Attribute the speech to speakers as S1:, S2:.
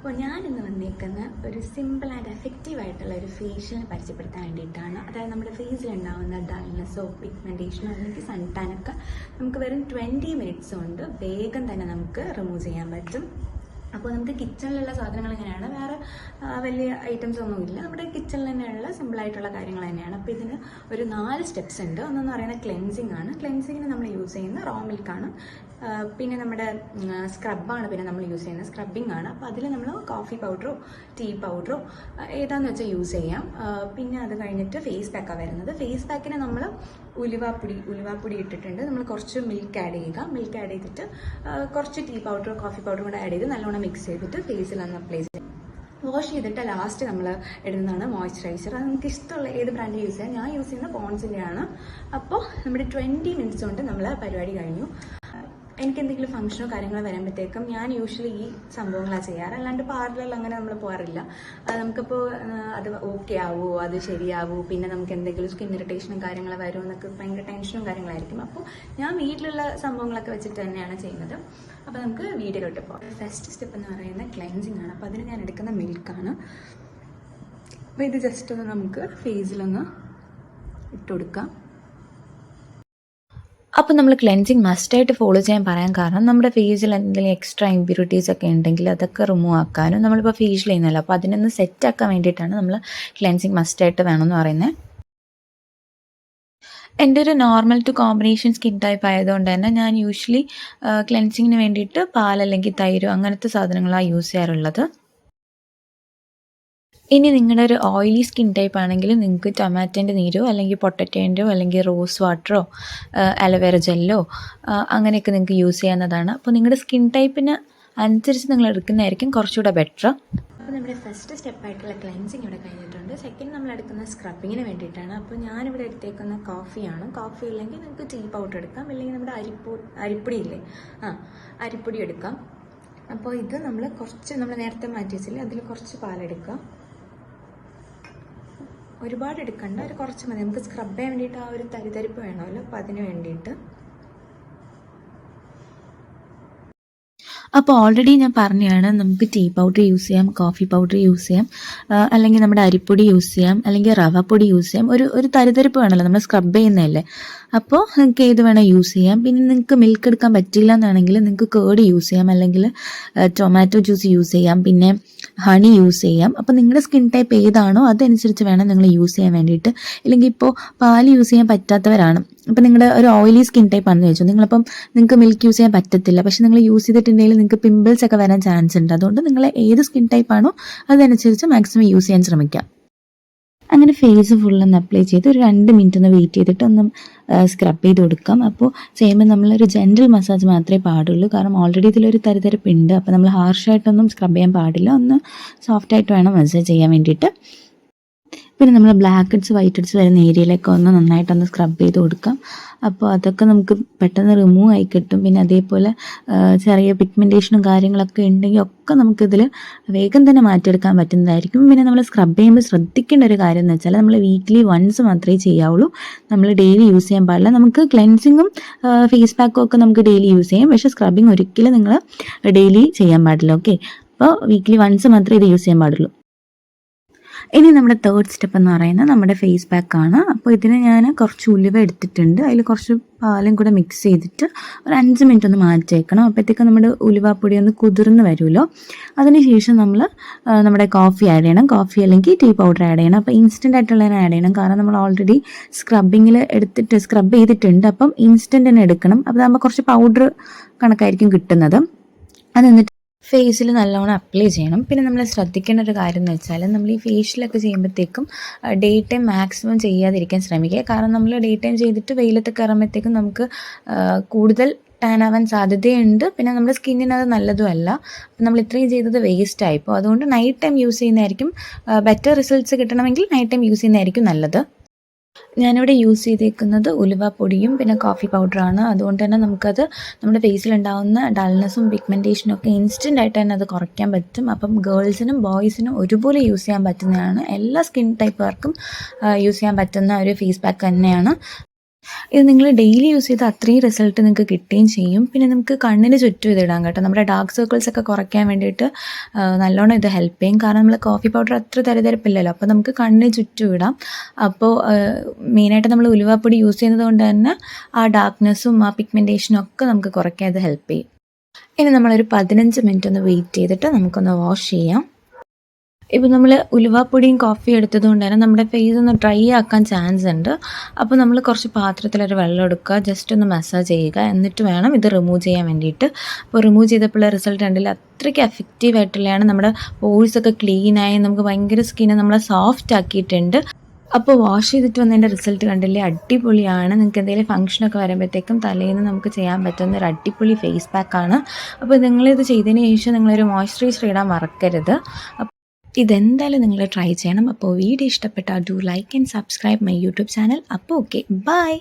S1: അപ്പോൾ ഞാൻ ഇന്ന് വന്നിരിക്കുന്ന ഒരു സിമ്പിൾ ആൻഡ് എഫക്റ്റീവ് ആയിട്ടുള്ള ഒരു ഫേഷ്യൽ പരിചയപ്പെടുത്താൻ വേണ്ടിയിട്ടാണ്. അതായത് നമ്മുടെ ഫേസിൽ ഉണ്ടാകുന്ന ഡൾനെസ്സോ പിഗ്മെന്റേഷനോ അല്ലെങ്കിൽ സൺടാനൊക്കെ നമുക്ക് വെറും ട്വന്റി മിനിറ്റ്സ് കൊണ്ട് വേഗം തന്നെ നമുക്ക് റിമൂവ് ചെയ്യാൻ പറ്റും. അപ്പോൾ നമുക്ക് കിച്ചണിലുള്ള സാധനങ്ങൾ എങ്ങനെയാണ് വേറെ വലിയ ഐറ്റംസ് ഒന്നുമില്ല നമ്മുടെ കിച്ചണിൽ തന്നെയുള്ള സിമ്പിളായിട്ടുള്ള കാര്യങ്ങൾ തന്നെയാണ്. അപ്പോൾ ഇതിന് ഒരു നാല് സ്റ്റെപ്സ് ഉണ്ട്. ഒന്നെന്ന് പറയുന്നത് ക്ലെൻസിങ് ആണ്. ക്ലെൻസിങ്ങിന് നമ്മൾ യൂസ് ചെയ്യുന്ന റോ മിൽക്കാണ് പിന്നെ നമ്മുടെ സ്ക്രബാണ് പിന്നെ നമ്മൾ യൂസ് ചെയ്യുന്നത്. സ്ക്രബിംഗ് ആണ്. അപ്പോൾ അതിൽ നമ്മൾ കോഫി പൗഡറോ ടീ പൗഡറോ ഏതാന്ന് വെച്ചാൽ യൂസ് ചെയ്യാം. പിന്നെ അത് കഴിഞ്ഞിട്ട് ഫേസ് പാക്കാണ് വരുന്നത്. ഫേസ് പാക്കിന് നമ്മൾ ഉലുവാപ്പൊടി ഉലുവാപ്പൊടി ഇട്ടിട്ടുണ്ട്. നമ്മൾ കുറച്ച് മിൽക്ക് ആഡ് ചെയ്യുക. മിൽക്ക് ആഡ് ചെയ്തിട്ട് കുറച്ച് ടീ പൗഡറോ കോഫി പൗഡറും കൂടെ ആഡ് ചെയ്ത് നല്ലോണം മിക്സ് ചെയ്തിട്ട് ഫേസിൽ നമ്മൾ അപ്ലൈ ചെയ്യാം. വാഷ് ചെയ്തിട്ട് ലാസ്റ്റ് നമ്മൾ ഇടുന്നതാണ് മോയ്സ്ചറൈസർ അത് നമുക്ക് ഇഷ്ടമുള്ള ഏത് ബ്രാൻഡ് യൂസ് ചെയ്യാം. ഞാൻ യൂസ് ചെയ്യുന്ന പോൺസിന്റെ ആണ് അപ്പോൾ നമ്മുടെ ട്വന്റി മിനിറ്റ്സ് കൊണ്ട് നമ്മൾ പരിപാടി കഴിഞ്ഞു. എനിക്ക് എന്തെങ്കിലും ഫംഗ്ഷനോ കാര്യങ്ങളോ വരുമ്പോഴത്തേക്കും ഞാൻ യൂഷ്വലി ഈ സംഭവങ്ങളാണ് ചെയ്യാറ്. അല്ലാണ്ട് പാർലറിൽ അങ്ങനെ നമ്മൾ പോകാറില്ല. നമുക്കിപ്പോൾ അത് ഓക്കെ ആവുമോ അത് ശരിയാവുമോ പിന്നെ നമുക്ക് എന്തെങ്കിലും സ്കിൻ ഇറിറ്റേഷനും കാര്യങ്ങളോ വരുമോ എന്നൊക്കെ ഭയങ്കര ടെൻഷനും കാര്യങ്ങളായിരിക്കും. അപ്പോൾ ഞാൻ വീട്ടിലുള്ള സംഭവങ്ങളൊക്കെ വെച്ചിട്ട് തന്നെയാണ് ചെയ്യുന്നത്. അപ്പോൾ നമുക്ക് വീഡിയോയിലോട്ട് പോകാം. ഫസ്റ്റ് സ്റ്റെപ്പ് എന്ന് പറയുന്നത് ക്ലെൻസിങ് ആണ്. അപ്പോൾ അതിന് ഞാൻ എടുക്കുന്ന മിൽക്കാണ് അപ്പോൾ ഇത് ജസ്റ്റ് ഒന്ന് നമുക്ക് ഫേസിലൊന്ന് ഇട്ട് കൊടുക്കാം.
S2: അപ്പോൾ നമ്മൾ ക്ലെൻസിങ് മസ്റ്റായിട്ട് ഫോളോ ചെയ്യാൻ പറയാൻ കാരണം നമ്മുടെ ഫേസിൽ എന്തെങ്കിലും എക്സ്ട്രാ ഇമ്പ്യൂരിറ്റീസ് ഒക്കെ ഉണ്ടെങ്കിൽ അതൊക്കെ റിമൂവ് ആക്കാനും നമ്മളിപ്പോൾ ഫേഷ്യൽ ചെയ്യുന്നല്ലോ അപ്പോൾ അതിനൊന്ന് സെറ്റ് ആക്കാൻ വേണ്ടിയിട്ടാണ് നമ്മൾ ക്ലെൻസിങ് മസ്റ്റായിട്ട് വേണമെന്ന് പറയുന്നത്. എന്റെ ഒരു normal to combination skin type ആയതുകൊണ്ട് തന്നെ ഞാൻ യൂഷ്വലി ക്ലെൻസിങ്ങിന് വേണ്ടിയിട്ട് പാൽ അല്ലെങ്കിൽ തൈരോ അങ്ങനത്തെ സാധനങ്ങളാണ് യൂസ് ചെയ്യാറുള്ളത്. ഇനി നിങ്ങളുടെ ഒരു ഓയിലി സ്കിൻ ടൈപ്പ് ആണെങ്കിൽ നിങ്ങൾക്ക് ടൊമാറ്റോന്റെ നീരോ അല്ലെങ്കിൽ പൊട്ടറ്റോന്റെയോ അല്ലെങ്കിൽ റോസ് വാട്ടറോ അലോവേറ ജെല്ലോ അങ്ങനെയൊക്കെ നിങ്ങൾക്ക് യൂസ് ചെയ്യാവുന്നതാണ്. അപ്പോൾ നിങ്ങളുടെ സ്കിൻ ടൈപ്പിന് അനുസരിച്ച് നിങ്ങൾ എടുക്കുന്നതായിരിക്കും കുറച്ചുകൂടെ ബെറ്റർ
S1: അപ്പോൾ നമ്മുടെ ഫസ്റ്റ് സ്റ്റെപ്പായിട്ടുള്ള ക്ലെൻസിങ് ഇവിടെ കഴിഞ്ഞിട്ടുണ്ട്. സെക്കൻഡ് നമ്മൾ എടുക്കുന്ന സ്ക്രബിങ്ങിന് വേണ്ടിയിട്ടാണ്. അപ്പോൾ ഞാനിവിടെ എടുത്തേക്കുന്ന കോഫിയാണ് കോഫി ഇല്ലെങ്കിൽ നിങ്ങൾക്ക് ടീ പൗഡർ എടുക്കാം. അല്ലെങ്കിൽ നമ്മുടെ അരിപ്പൂ അരിപ്പൊടി ഇല്ലേ? ആ അരിപ്പൊടി എടുക്കാം. അപ്പോൾ ഇത് നമ്മൾ കുറച്ച് നമ്മൾ നേരത്തെ മാറ്റി വെച്ചില്ലേ അതിൽ കുറച്ച് പാലെടുക്കുക ഒരുപാട് എടുക്കണ്ട. ഒരു കുറച്ച് മതി. നമുക്ക് സ്ക്രബ് ചെയ്യാൻ വേണ്ടിയിട്ട് ആ ഒരു തരിതരിപ്പ് വേണമല്ലോ. അപ്പോൾ അതിന് വേണ്ടിയിട്ട്.
S2: അപ്പോൾ ഓൾറെഡി ഞാൻ പറഞ്ഞതാണ് നമുക്ക് ടീ പൗഡർ യൂസ് ചെയ്യാം കോഫി പൗഡർ യൂസ് ചെയ്യാം അല്ലെങ്കിൽ നമ്മുടെ അരിപ്പൊടി യൂസ് ചെയ്യാം അല്ലെങ്കിൽ റവ പൊടി യൂസ് ചെയ്യാം. ഒരു ഒരു തരിതരിപ്പ് വേണമല്ലോ. നമ്മൾ സ്ക്രബ് ചെയ്യുന്നതല്ലേ. അപ്പോൾ നിങ്ങൾക്ക് ഏത് വേണേൽ യൂസ് ചെയ്യാം. പിന്നെ നിങ്ങൾക്ക് മിൽക്ക് എടുക്കാൻ പറ്റില്ല എന്നാണെങ്കിൽ നിങ്ങൾക്ക് കേട് യൂസ് ചെയ്യാം അല്ലെങ്കിൽ ടൊമാറ്റോ ജ്യൂസ് യൂസ് ചെയ്യാം. പിന്നെ ഹണി യൂസ് ചെയ്യാം. അപ്പോൾ നിങ്ങളുടെ സ്കിൻ ടൈപ്പ് ഏതാണോ അതനുസരിച്ച് വേണം നിങ്ങൾ യൂസ് ചെയ്യാൻ വേണ്ടിയിട്ട്. ഇല്ലെങ്കിൽ ഇപ്പോൾ പാൽ യൂസ് ചെയ്യാൻ പറ്റാത്തവരാണ്. അപ്പോൾ നിങ്ങളുടെ ഒരു ഓയിലി സ്കിൻ ടൈപ്പ് ആണെന്ന് ചോദിച്ചു. നിങ്ങളപ്പം നിങ്ങൾക്ക് മിൽക്ക് യൂസ് ചെയ്യാൻ പറ്റത്തില്ല. പക്ഷെ നിങ്ങൾ യൂസ് ചെയ്തിട്ടുണ്ടെങ്കിൽ നിങ്ങൾക്ക് പിമ്പിൾസ് ഒക്കെ വരാൻ ചാൻസ് ഉണ്ട്. അതുകൊണ്ട് നിങ്ങൾ ഏത് സ്കിൻ ടൈപ്പ് ആണോ അതനുസരിച്ച് മാക്സിമം യൂസ് ചെയ്യാൻ ശ്രമിക്കാം. അങ്ങനെ ഫേസ് ഫുള്ളൊന്ന് അപ്ലൈ ചെയ്ത് ഒരു രണ്ട് മിനിറ്റ് ഒന്ന് വെയിറ്റ് ചെയ്തിട്ട് ഒന്ന് സ്ക്രബ് ചെയ്ത് കൊടുക്കാം. അപ്പോൾ ചെയ്യുമ്പോൾ നമ്മളൊരു ജെൻറൽ മസാജ് മാത്രമേ പാടുള്ളൂ. കാരണം ഓൾറെഡി ഇതിലൊരു തരിതരിപ്പുണ്ട്. അപ്പോൾ നമ്മൾ ഹാർഷായിട്ടൊന്നും സ്ക്രബ് ചെയ്യാൻ പാടില്ല. ഒന്ന് സോഫ്റ്റായിട്ട് വേണം മസാജ് ചെയ്യാൻ വേണ്ടിയിട്ട്. പിന്നെ നമ്മൾ ബ്ലാക്ക് ഹെഡ്സ് വൈറ്റ് ഹെഡ്സ് വരുന്ന ഏരിയയിലൊക്കെ ഒന്ന് നന്നായിട്ടൊന്ന് സ്ക്രബ് ചെയ്ത് കൊടുക്കാം. അപ്പോൾ അതൊക്കെ നമുക്ക് പെട്ടെന്ന് റിമൂവ് ആയി കിട്ടും. പിന്നെ അതേപോലെ ചെറിയ പിഗ്മെന്റേഷനും കാര്യങ്ങളൊക്കെ ഉണ്ടെങ്കിൽ ഒക്കെ നമുക്കിതിൽ വേഗം തന്നെ മാറ്റിയെടുക്കാൻ പറ്റുന്നതായിരിക്കും. പിന്നെ നമ്മൾ സ്ക്രബ് ചെയ്യുമ്പോൾ ശ്രദ്ധിക്കേണ്ട ഒരു കാര്യം എന്ന് വെച്ചാൽ നമ്മൾ വീക്ക്ലി വൺസ് മാത്രമേ ചെയ്യാവുള്ളൂ. നമ്മൾ ഡെയിലി യൂസ് ചെയ്യാൻ പാടില്ല. നമുക്ക് ക്ലെൻസിങ്ങും ഫേസ് പാക്കും ഒക്കെ നമുക്ക് ഡെയിലി യൂസ് ചെയ്യാം. പക്ഷേ സ്ക്രബിങ് ഒരിക്കലും നിങ്ങൾ ഡെയിലി ചെയ്യാൻ പാടില്ല. ഓക്കെ അപ്പോൾ വീക്ക്ലി വൺസ് മാത്രമേ ഇത് യൂസ് ചെയ്യാൻ പാടുള്ളൂ. ഇനി നമ്മുടെ തേർഡ് സ്റ്റെപ്പ് എന്ന് പറയുന്നത് നമ്മുടെ ഫേസ് പാക്ക് ആണ്. അപ്പോൾ ഇതിന് ഞാൻ കുറച്ച് ഉലുവ എടുത്തിട്ടുണ്ട്. അതിൽ കുറച്ച് പാലും കൂടെ മിക്സ് ചെയ്തിട്ട് ഒരു അഞ്ച് മിനിറ്റ് ഒന്ന് മാറ്റി അപ്പോഴത്തേക്കും നമ്മുടെ ഉലുവാപ്പൊടി ഒന്ന് കുതിർന്ന് വരുമല്ലോ. അതിനുശേഷം നമ്മൾ നമ്മുടെ കോഫി ആഡ് ചെയ്യണം. കോഫി അല്ലെങ്കിൽ ടീ പൗഡർ ആഡ് ചെയ്യണം. അപ്പോൾ ഇൻസ്റ്റന്റ് ആയിട്ടുള്ളതിനെ ആഡ് ചെയ്യണം. കാരണം നമ്മൾ ഓൾറെഡി സ്ക്രബിങ്ങിൽ എടുത്തിട്ട് സ്ക്രബ് ചെയ്തിട്ടുണ്ട്. അപ്പം ഇൻസ്റ്റന്റ് തന്നെ എടുക്കണം. അപ്പോൾ നമ്മൾ കുറച്ച് പൗഡർ കണക്കായിരിക്കും കിട്ടുന്നത്. അത് എന്നിട്ട് ഫേസിൽ നല്ലോണം അപ്ലൈ ചെയ്യണം. പിന്നെ നമ്മൾ ശ്രദ്ധിക്കേണ്ട ഒരു കാര്യം എന്ന് വെച്ചാൽ നമ്മൾ ഈ ഫേഷ്യലൊക്കെ ചെയ്യുമ്പോഴത്തേക്കും ഡേ ടൈം മാക്സിമം ചെയ്യാതിരിക്കാൻ ശ്രമിക്കുക. കാരണം നമ്മൾ ഡേ ടൈം ചെയ്തിട്ട് വെയിലത്ത് കയറുമ്പോഴത്തേക്കും നമുക്ക് കൂടുതൽ ടാൻ ആവാൻ സാധ്യതയുണ്ട്. പിന്നെ നമ്മുടെ സ്കിന്നിന് അത് നല്ലതുമല്ല. നമ്മൾ ഇത്രയും ചെയ്തത് വേസ്റ്റ് ആയിപ്പോൾ അതുകൊണ്ട് നൈറ്റ് ടൈം യൂസ് ചെയ്യുന്നതായിരിക്കും ബെറ്റർ റിസൾട്ട്സ് കിട്ടണമെങ്കിൽ നൈറ്റ് ടൈം യൂസ് ചെയ്യുന്നതായിരിക്കും നല്ലത്. ഞാനിവിടെ യൂസ് ചെയ്തേക്കുന്നത് ഉലുവപ്പൊടിയും പിന്നെ കോഫി പൗഡറാണ് അതുകൊണ്ട് തന്നെ നമുക്കത് നമ്മുടെ ഫേസിലുണ്ടാവുന്ന ഡൾനെസ്സും പിഗ്മെന്റേഷനും ഒക്കെ ഇൻസ്റ്റന്റ് ആയിട്ട് തന്നെ അത് കുറയ്ക്കാൻ പറ്റും. അപ്പം ഗേൾസിനും ബോയ്സിനും ഒരുപോലെ യൂസ് ചെയ്യാൻ പറ്റുന്നതാണ്. എല്ലാ സ്കിൻ ടൈപ്പുകാർക്കും യൂസ് ചെയ്യാൻ പറ്റുന്ന ഒരു ഫേസ് പാക്ക് തന്നെയാണ്. ഇത് നിങ്ങൾ ഡെയിലി യൂസ് ചെയ്ത് അത്രയും റിസൾട്ട് നിങ്ങൾക്ക് കിട്ടുകയും ചെയ്യും. പിന്നെ നമുക്ക് കണ്ണിന് ചുറ്റും ഇതിടാം കേട്ടോ. നമ്മുടെ ഡാർക്ക് സർക്കിൾസ് ഒക്കെ കുറയ്ക്കാൻ വേണ്ടിയിട്ട് നല്ലോണം ഇത് ഹെൽപ്പ് ചെയ്യും. കാരണം നമ്മൾ കോഫി പൗഡർ അത്ര തരതരപ്പില്ലല്ലോ. അപ്പോൾ നമുക്ക് കണ്ണിന് ചുറ്റും ഇടാം. അപ്പോൾ മെയിനായിട്ട് നമ്മൾ ഉലുവാപ്പൊടി യൂസ് ചെയ്യുന്നത് കൊണ്ട് തന്നെ ആ ഡാർക്ക്നെസ്സും ആ പിഗ്മെന്റേഷനും ഒക്കെ നമുക്ക് കുറയ്ക്കാൻ ഇത് ഹെൽപ്പ് ചെയ്യും. ഇനി നമ്മളൊരു പതിനഞ്ച് മിനിറ്റ് ഒന്ന് വെയിറ്റ് ചെയ്തിട്ട് നമുക്കൊന്ന് വാഷ് ചെയ്യാം. ഇപ്പോൾ നമ്മൾ ഉലുവാപ്പൊടിയും കോഫിയും എടുത്തത് കൊണ്ട് തന്നെ നമ്മുടെ ഫേസ് ഒന്ന് ഡ്രൈ ആക്കാൻ ചാൻസ് ഉണ്ട്. അപ്പോൾ നമ്മൾ കുറച്ച് പാത്രത്തിലൊരു വെള്ളം എടുക്കുക. ജസ്റ്റ് ഒന്ന് മസാജ് ചെയ്യുക. എന്നിട്ട് വേണം ഇത് റിമൂവ് ചെയ്യാൻ വേണ്ടിയിട്ട്. അപ്പോൾ റിമൂവ് ചെയ്തപ്പോഴുള്ള റിസൾട്ട് ഉണ്ടെങ്കിൽ അത്രയ്ക്ക് എഫക്റ്റീവ് ആയിട്ടുള്ളതാണ് നമ്മുടെ പോഴ്സൊക്കെ ക്ലീനായി നമുക്ക് ഭയങ്കര സ്കിന്നെ നമ്മളെ സോഫ്റ്റ് ആക്കിയിട്ടുണ്ട്. അപ്പോൾ വാഷ് ചെയ്തിട്ട് വന്നതിന്റെ റിസൾട്ട് കണ്ടില്ലേ? അടിപൊളിയാണ്. നിങ്ങൾക്ക് എന്തെങ്കിലും ഫംഗ്ഷനൊക്കെ വരുമ്പോഴത്തേക്കും തലേന്ന് നമുക്ക് ചെയ്യാൻ പറ്റുന്ന ഒരു അടിപൊളി ഫേസ് പാക്കാണ് അപ്പോൾ നിങ്ങളിത് ചെയ്തതിന് ശേഷം നിങ്ങളൊരു മോയ്സ്ചറൈസർ ഇടാൻ മറക്കരുത്. അപ്പോൾ ഇതെന്തായാലും നിങ്ങൾ ട്രൈ ചെയ്യണം. അപ്പോൾ വീഡിയോ ഇഷ്ടപ്പെട്ടാൽ do like and subscribe my YouTube channel അപ്പോൾ ഓക്കെ ബൈ